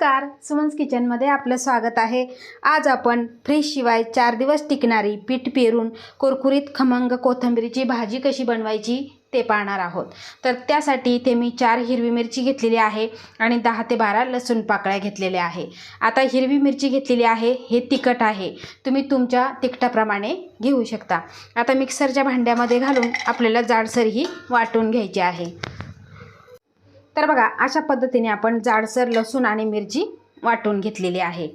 नमस्कार सुमन्स किचनमध्ये आपलं स्वागत आहे. आज आपण फ्रीजशिवाय चार दिवस टिकणारी पीठ पेरून कुरकुरीत खमंग कोथिंबीरीची भाजी कशी बनवायची ते पाहणार आहोत. तर त्यासाठी इथे मी चार हिरवी मिरची घेतलेली आहे आणि दहा ते बारा लसूण पाकळ्या घेतलेल्या आहे. आता हिरवी मिरची घेतलेली आहे हे तिखट आहे. तुम्ही तुमच्या तिखटाप्रमाणे घेऊ शकता. आता मिक्सरच्या भांड्यामध्ये घालून आपल्याला जाडसर ही वाटून घ्यायची आहे. तर बघा अशा पद्धतीने आपण जाडसर लसूण आणि मिरची वाटून घेतलेली आहे.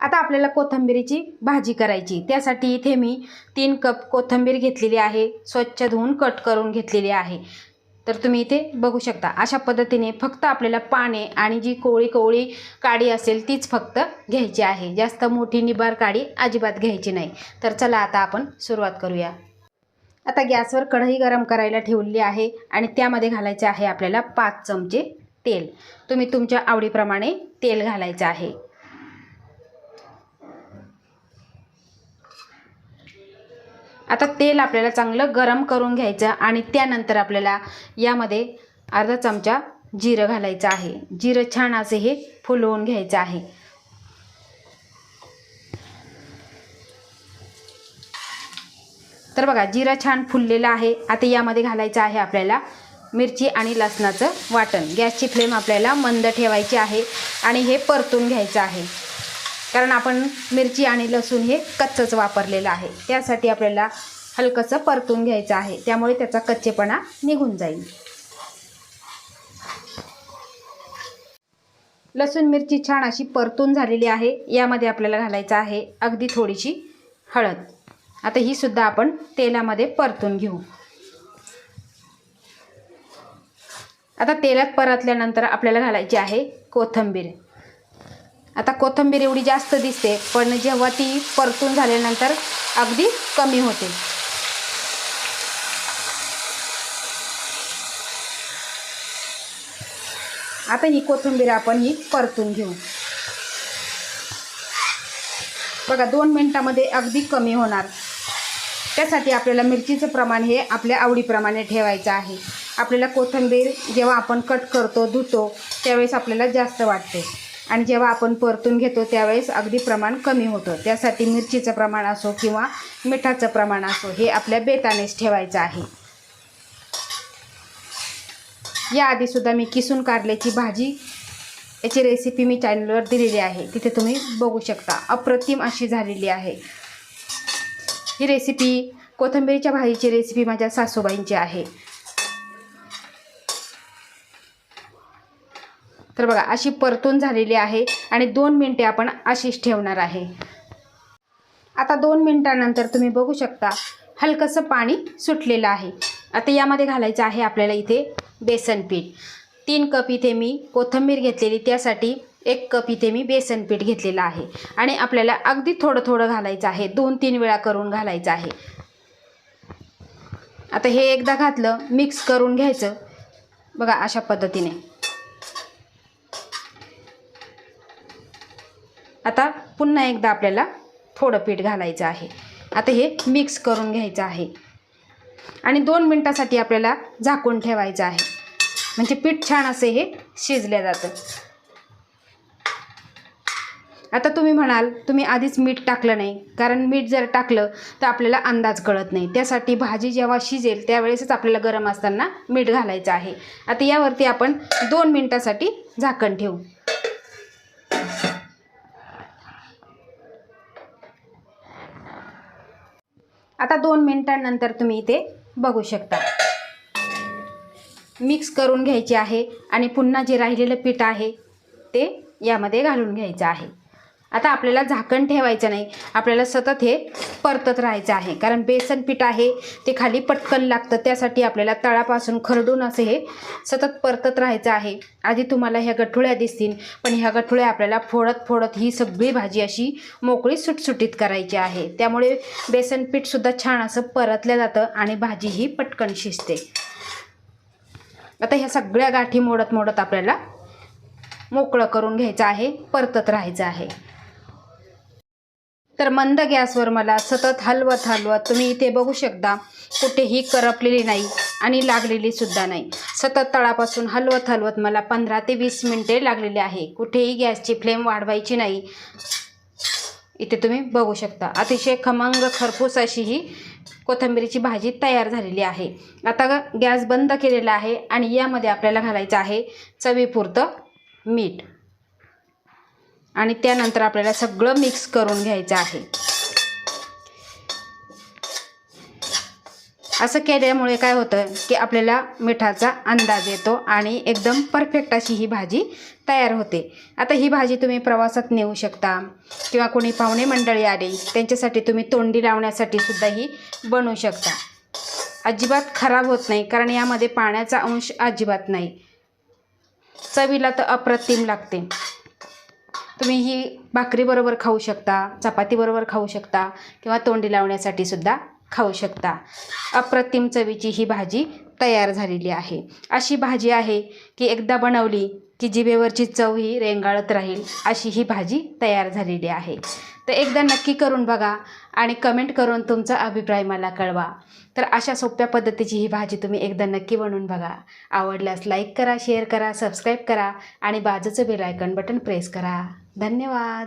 आता आपल्याला कोथिंबिरीची भाजी करायची. त्यासाठी इथे मी तीन कप कोथिंबीर घेतलेली आहे. स्वच्छ धुवून कट करून घेतलेली आहे. तर तुम्ही इथे बघू शकता अशा पद्धतीने फक्त आपल्याला पाने आणि जी कोवळी कोवळी काडी असेल तीच फक्त घ्यायची आहे. जास्त मोठी निबार काडी अजिबात घ्यायची नाही. तर चला आता आपण सुरुवात करूया. आता गॅसवर कढई गरम करायला ठेवलेली आहे आणि त्यामध्ये घालायचे आहे आपल्याला पाच चमचे तेल. तुम्ही तुमच्या आवडीप्रमाणे तेल घालायचं आहे. आता तेल आपल्याला चांगलं गरम करून घ्यायचं आणि त्यानंतर आपल्याला यामध्ये अर्धा चमचा जिरं घालायचं आहे. जिरं छान असे हे फुलवून घ्यायचं आहे. तर बघा जिरा छान फुललेला आहे. आता यामध्ये घालायचं आहे आपल्याला मिरची आणि लसणाचं वाटण. गॅसची फ्लेम आपल्याला मंद ठेवायची आहे आणि हे परतून घ्यायचं आहे. कारण आपण मिरची आणि लसूण हे कच्चंच वापरलेलं आहे. त्यासाठी आपल्याला हलकंसं परतून घ्यायचं आहे. त्यामुळे त्याचा कच्चेपणा निघून जाईल. लसूण मिरची छान अशी परतून झालेली आहे. यामध्ये आपल्याला घालायचं आहे अगदी थोडीशी हळद. आता ही सुद्धा आपण तेलामध्ये परतून घेऊ. आता तेलात परतल्यानंतर आपल्याला घालायची आहे कोथिंबीर. आता कोथिंबीर एवढी जास्त दिसते पण जेव्हा ती परतून झाल्यानंतर अगदी कमी होते. आता ही कोथिंबीर आपण ही परतून घेऊ. बघा दोन मिनटामध्ये अगदी कमी होणार. त्यासाठी आपल्याला मिरचीचं प्रमाण हे आपल्या आवडीप्रमाणे ठेवायचं आहे. आपल्याला कोथिंबीर जेव्हा आपण कट करतो धुतो त्यावेळेस आपल्याला जास्त वाटते. आणि जेव्हा आपण परतून घेतो त्यावेळेस अगदी प्रमाण कमी होतं. त्यासाठी मिरचीचं प्रमाण असो किंवा मिठाचं प्रमाण असो हे आपल्या बेतानेच ठेवायचं आहे. याआधीसुद्धा मी किसून कारल्याची भाजी याची रेसिपी मी चॅनलवर दिलेली आहे. तिथे तुम्ही बघू शकता. अप्रतिम अशी झालेली आहे. ही रेसिपी कोथिंबीरीच्या भाजीची रेसिपी माझ्या सासूबाईंची आहे. तर बघा अशी परतून झालेली आहे आणि दोन मिनटे आपण अशीच ठेवणार आहे. आता दोन मिनटानंतर तुम्ही बघू शकता हलकंसं पाणी सुटलेलं आहे. आता यामध्ये घालायचं आहे आपल्याला इथे बेसन पीठ. तीन कप इथे मी कोथिंबीर घेतलेली त्यासाठी एक कप इथे मी बेसन पीठ घेतलेलं आहे. आणि आपल्याला अगदी थोडं थोडं घालायचं आहे. दोन तीन वेळा करून घालायचं आहे. आता हे एकदा घातलं मिक्स करून घ्यायचं. बघा अशा पद्धतीने. आता पुन्हा एकदा आपल्याला थोडं पीठ घालायचं आहे. आता हे मिक्स करून घ्यायचं आहे. आणि दोन मिनटासाठी आपल्याला झाकून ठेवायचं आहे. म्हणजे पीठ छान असे हे शिजल्या जातं. आता तुम्ही म्हणाल तुम्ही आधीच मीठ टाकलं नाही. कारण मीठ जर टाकलं तर आपल्याला अंदाज कळत नाही. त्यासाठी भाजी जेव्हा शिजेल त्यावेळेसच आपल्याला गरम असताना मीठ घालायचं आहे. आता यावरती आपण दोन मिनटासाठी झाकण ठेवू. आता दोन मिनटांनंतर तुम्ही इथे बघू शकता. मिक्स करून घ्यायचे आहे आणि पुन्हा जे राहिलेलं पीठ आहे ते यामध्ये घालून घ्यायचं आहे. आता आपल्याला झाकण ठेवायचं नाही. आपल्याला सतत हे परतत राहायचं आहे. कारण बेसन पीठ आहे ते खाली पटकन लागतं. त्यासाठी आपल्याला तळापासून खरडून असे हे सतत परतत राहायचं आहे. आधी तुम्हाला ह्या गठुळ्या दिसतील पण ह्या गठुळ्या आपल्याला फोडत फोडत ही सगळी भाजी अशी मोकळी सुटसुटीत करायची आहे. त्यामुळे बेसन पीठसुद्धा छान असं परतलं जातं आणि भाजी ही पटकन शिजते. आता ह्या सगळ्या गाठी मोडत मोडत आपल्याला मोकळं करून घ्यायचं आहे परतत राहायचं आहे. तर मंद गॅसवर मला सतत हलवत हलवत तुम्ही इथे बघू शकता कुठेही करपलेली नाही आणि लागलेली सुद्धा नाही. सतत तळापासून हलवत हलवत मला पंधरा ते वीस मिनटे लागलेली आहे. कुठेही गॅसची फ्लेम वाढवायची नाही. इथे तुम्ही बघू शकता. अतिशय खमंग खरपूस अशी ही कोथंबिरीची भाजी तयार झालेली आहे. आता गॅस बंद केलेला आहे आणि यामध्ये आपल्याला घालायचं आहे चवीपुरतं मीठ. आणि त्यानंतर आपल्याला सगळं मिक्स करून घ्यायचं आहे. असं केल्यामुळे काय होतं की आपल्याला मिठाचा अंदाज येतो आणि एकदम परफेक्ट अशी ही भाजी तयार होते. आता ही भाजी तुम्ही प्रवासात नेऊ शकता किंवा कोणी पाहुणे मंडळी आले त्यांच्यासाठी तुम्ही तोंडी लावण्यासाठी सुद्धा ही बनवू शकता. अजिबात खराब होत नाही कारण यामध्ये पाण्याचा अंश अजिबात नाही. चवीला तर अप्रतिम लागते. तुम्ही ही भाकरीबरोबर खाऊ शकता चपातीबरोबर खाऊ शकता किंवा तोंडी लावण्यासाठी सुद्धा खाऊ शकता. अप्रतिम चवीची ही भाजी तयार झालेली आहे. अशी भाजी आहे की एकदा बनवली की जिभेवरची चव ही रेंगाळत राहील अशी ही भाजी तयार झालेली आहे. तर एकदा नक्की करून बघा आणि कमेंट करून तुमचा अभिप्राय मला कळवा. तर अशा सोप्या पद्धतीची ही भाजी तुम्ही एकदा नक्की बनवून बघा. आवडल्यास लाईक करा शेअर करा सबस्क्राईब करा आणि बाजूचं बेलायकन बटन प्रेस करा. धन्यवाद!